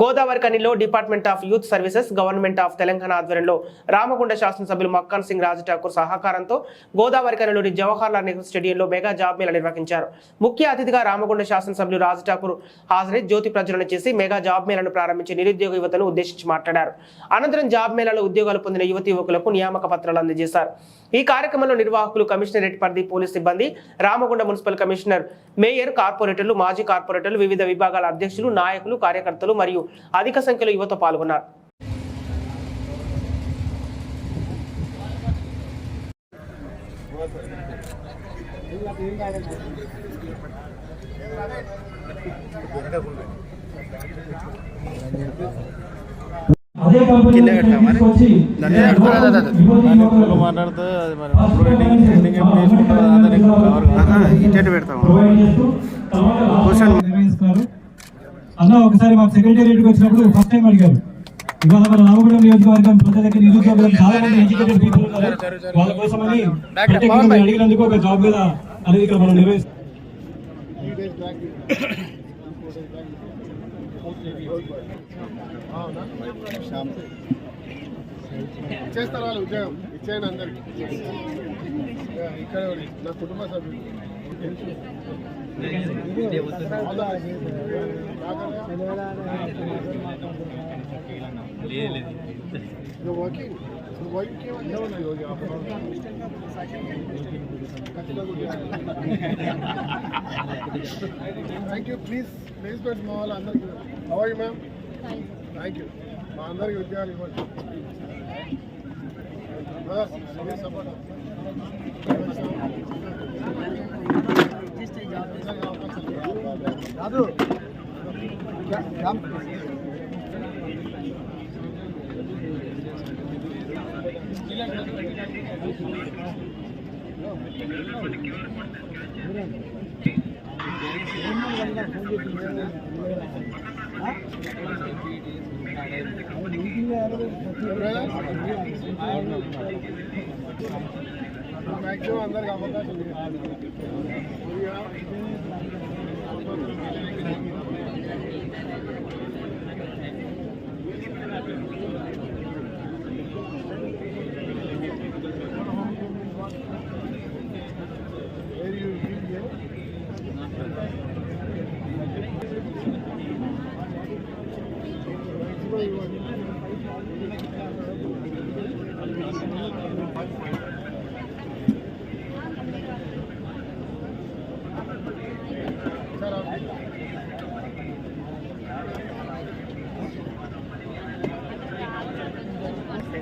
గోదావరికనిలో department of youth services government of Telangana ఆధ్వర్యంలో రామగుండ శాసనసభ్యులు మక్కాన్ సింగ్ రాజ్ ఠాకూర్ సహకారంతో గోదావరి జవహర్లాల్ నెహ్రూ స్టేడియంలో మెగా జాబ్ మేళా నిర్వహించారు. ముఖ్య అతిథిగా రామగుండ శాసనసభ్యులు రాజ్ ఠాకూర్ హాజరై జ్యోతి ప్రజ్వలన చేసి మెగా జాబ్ మేళను ప్రారంభించి నిరుద్యోగ యువతను ఉద్దేశించి మాట్లాడారు. అనంతరం జాబ్ మేళాలో ఉద్యోగాలు పొందిన యువతి యువకులకు నియామక పత్రాలు అందజేశారు. ఈ కార్యక్రమంలో నిర్వాహకులు కమిషనరేట్ పరిధి పోలీస్ సిబ్బంది రామగుండ మున్సిపల్ కమిషనర్ మేయర్ కార్పొరేటర్లు మాజీ కార్పొరేటర్లు వివిధ విభాగాల అధ్యక్షులు నాయకులు కార్యకర్తలు మరియు అధిక సంఖ్యలో యువత పాల్గొన్నారు. అదే కంపెనీ తీసుకొచ్చి తెలుగులో మాట్లాడితే అది మరి కాదు. ఇటు పెడతాము అన్న ఒకసారి మాకు సెక్రటేరియట్కి వచ్చినప్పుడు ఫస్ట్ టైం అడిగారు. ఇవాళ మన రామగుండం నియోజకవర్గం ప్రజలకి నిరుద్యోగులకు చాలా మంది ఎడ్యుకేటెడ్ పీపుల్ ఉన్నారు. వాళ్ళ కోసమని ప్రత్యేకంగా అడిగినందుకు ఒక జాబ్ మీద అనేది ఇక్కడ మనం నిర్వహిస్తాం. ఇచ్చేస్తారు వాళ్ళు ఉద్యోగం? ఇచ్చేయండి అందరికి. ఇక్కడ నా కుటుంబ సభ్యులు. అవునా? You're working? So why you came here? No, no, you're thank you please please పెట్టి మా వాళ్ళు అందరికి హవర్ మ్యామ్ థ్యాంక్ యూ మా అందరికి ఉద్యోగాలు ఇవ్వండి సపోర్ట్ రాదు మ్యాక్సిమం అందరికి అవకాశం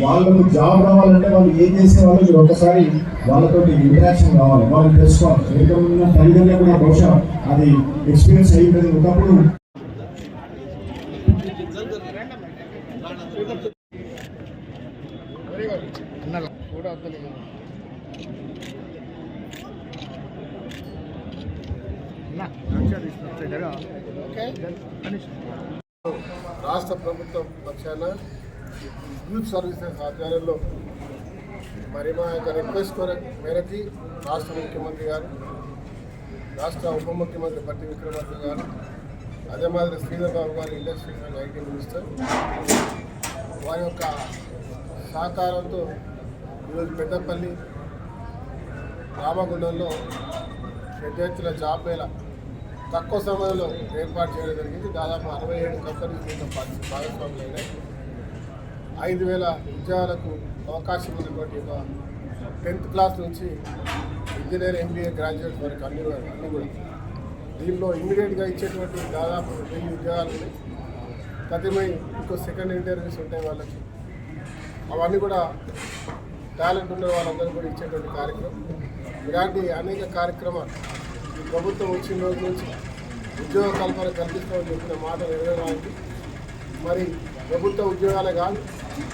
వాళ్ళకు జాబ్ రావాలంటే వాళ్ళు ఏం చేసే వాళ్ళు మీరు ఒకసారి వాళ్ళతో ఇంటరాక్షన్ కావాలి. వాళ్ళు తెలుసుకోవాలి. ఎందుకంటే ఉన్న తల్లిదండ్రులు కూడా బహుశా అది ఎక్స్పీరియన్స్ అయ్యింది ఒకప్పుడు రాష్ట్ర ప్రభుత్వం పక్షాన యూత్ సర్వీసెస్ ఆధ్వర్యంలో మరి మా యొక్క రిక్వెస్ట్ మేరకి రాష్ట్ర ముఖ్యమంత్రి గారు రాష్ట్ర ఉప ముఖ్యమంత్రి పట్టి విక్రమార్క గారు అదే మాదిరి శ్రీధర్ బాబు గారు ఇండస్ట్రీస్ అండ్ ఐటీ మినిస్టర్ వారి యొక్క సహకారంతో ఈరోజు పెద్దపల్లి రామగుండంలో పెద్ద ఎత్తున జాబ్ తక్కువ సమయంలో ఏర్పాటు చేయడం జరిగింది. దాదాపు అరవై ఏడు కంపెనీస్ దీంట్లో పార్టి- భాగస్వాములు అయినాయి ఐదు వేల ఉద్యోగాలకు అవకాశం ఉన్నటువంటి ఒక టెన్త్ క్లాస్ నుంచి ఇంజనీర్ ఎంబీఏ గ్రాడ్యుయేట్ వరకు అన్ని అన్ని కూడా. దీనిలో ఇమ్మీడియట్గా ఇచ్చేటువంటి దాదాపు వెయ్యి ఉద్యోగాలు ఉన్నాయి ప్రతిమై ఇంకో సెకండ్ ఇంటర్వ్యూస్ ఉంటాయి వాళ్ళకి. అవన్నీ కూడా టాలెంట్ ఉన్న వాళ్ళందరూ కూడా ఇచ్చేటువంటి కార్యక్రమం. ఇలాంటి అనేక కార్యక్రమాలు ఈ ప్రభుత్వం వచ్చిన రోజు నుంచి ఉద్యోగ కల్పన కల్పిస్తామని చెప్పిన మాట నెరవేరాలి. మరి ప్రభుత్వ ఉద్యోగాలే కాదు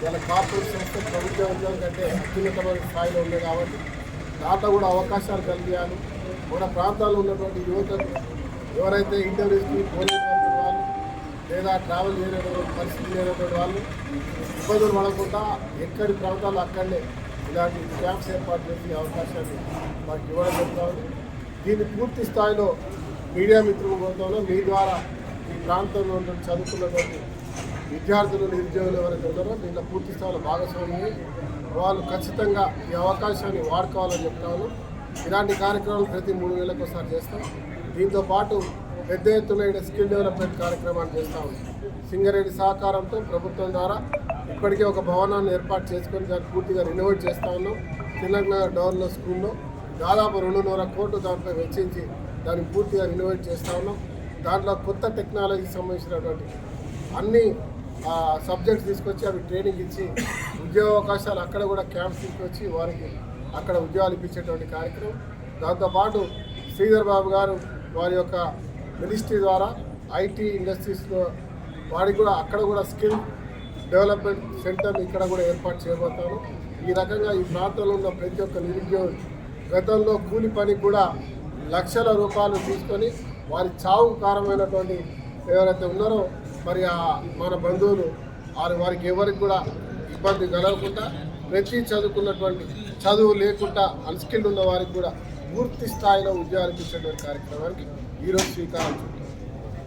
వాళ్ళ కార్పొరేట్ సంస్థ ప్రభుత్వ ఉద్యోగం కంటే అత్యున్నతమైన స్థాయిలో ఉంది కాబట్టి దాంట్లో కూడా అవకాశాలు కల్పించాలి. మన ప్రాంతాల్లో ఉన్నటువంటి యువతకు ఎవరైతే ఇంటర్వ్యూస్కి పోలేనటువంటి వాళ్ళు లేదా ట్రావెల్ చేయలేటువంటి పరిస్థితి లేనటువంటి వాళ్ళు ఇబ్బందులు పడకుండా ఎక్కడి ప్రాంతాలు అక్కడనే ఇలాంటి క్యాంప్స్ ఏర్పాటు చేసే అవకాశాన్ని మాకు ఇవ్వడం జరుగుతుంది. దీన్ని పూర్తి స్థాయిలో మీడియా మిత్రుల బృందంలో మీ ద్వారా ఈ ప్రాంతంలో ఉన్న చదువుకున్నటువంటి విద్యార్థులు నిరుద్యోగులు ఎవరైతే ఉన్నారో దీంట్లో పూర్తి స్థాయిలో భాగస్వామి వాళ్ళు ఖచ్చితంగా ఈ అవకాశాన్ని వాడుకోవాలని చెప్తాను. ఇలాంటి కార్యక్రమాలు ప్రతి మూడు నెలలకు ఒకసారి చేస్తాం. దీంతో పాటు పెద్ద ఎత్తున స్కిల్ డెవలప్మెంట్ కార్యక్రమాలు చేస్తా ఉన్నాం. సింగరేణి సహకారంతో ప్రభుత్వం ద్వారా ఇప్పటికే ఒక భవనాన్ని ఏర్పాటు చేసుకొని దాన్ని పూర్తిగా రినోవేట్ చేస్తా ఉన్నాం. తెలంగాణ డవర్లో స్కూల్లో దాదాపు రెండున్నర కోట్లు దాంట్లో వెచ్చించి దాన్ని పూర్తిగా రినోవేట్ చేస్తూ ఉన్నాం. దాంట్లో కొత్త టెక్నాలజీకి సంబంధించినటువంటి అన్ని సబ్జెక్ట్స్ తీసుకొచ్చి అవి ట్రైనింగ్ ఇచ్చి ఉద్యోగ అవకాశాలు అక్కడ కూడా క్యాంప్స్ తీసుకొచ్చి వారికి అక్కడ ఉద్యోగాలు ఇప్పించేటువంటి కార్యక్రమం. దాంతోపాటు శ్రీధర్ బాబు గారు వారి యొక్క మినిస్ట్రీ ద్వారా ఐటీ ఇండస్ట్రీస్లో వారికి కూడా అక్కడ కూడా స్కిల్ డెవలప్మెంట్ సెంటర్ ఇక్కడ కూడా ఏర్పాటు చేయబోతాను ఈ రకంగా ఈ ప్రాంతంలో ఉన్న ప్రతి ఒక్క నిరుద్యోగి గతంలో కూలి పని కూడా లక్షల రూపాయలు తీసుకొని వారి చావు కారణమైనటువంటి ఎవరైతే ఉన్నారో మరి ఆ మన బంధువులు వారి వారికి ఎవరికి కూడా ఇబ్బంది కలగకుండా ప్రతి చదువుకున్నటువంటి చదువు లేకుండా అన్స్కిల్డ్ ఉన్న వారికి కూడా పూర్తి స్థాయిలో ఉద్యోగాలు ఇచ్చేటువంటి కార్యక్రమానికి ఈరోజు శ్రీకారం చుట్టాం.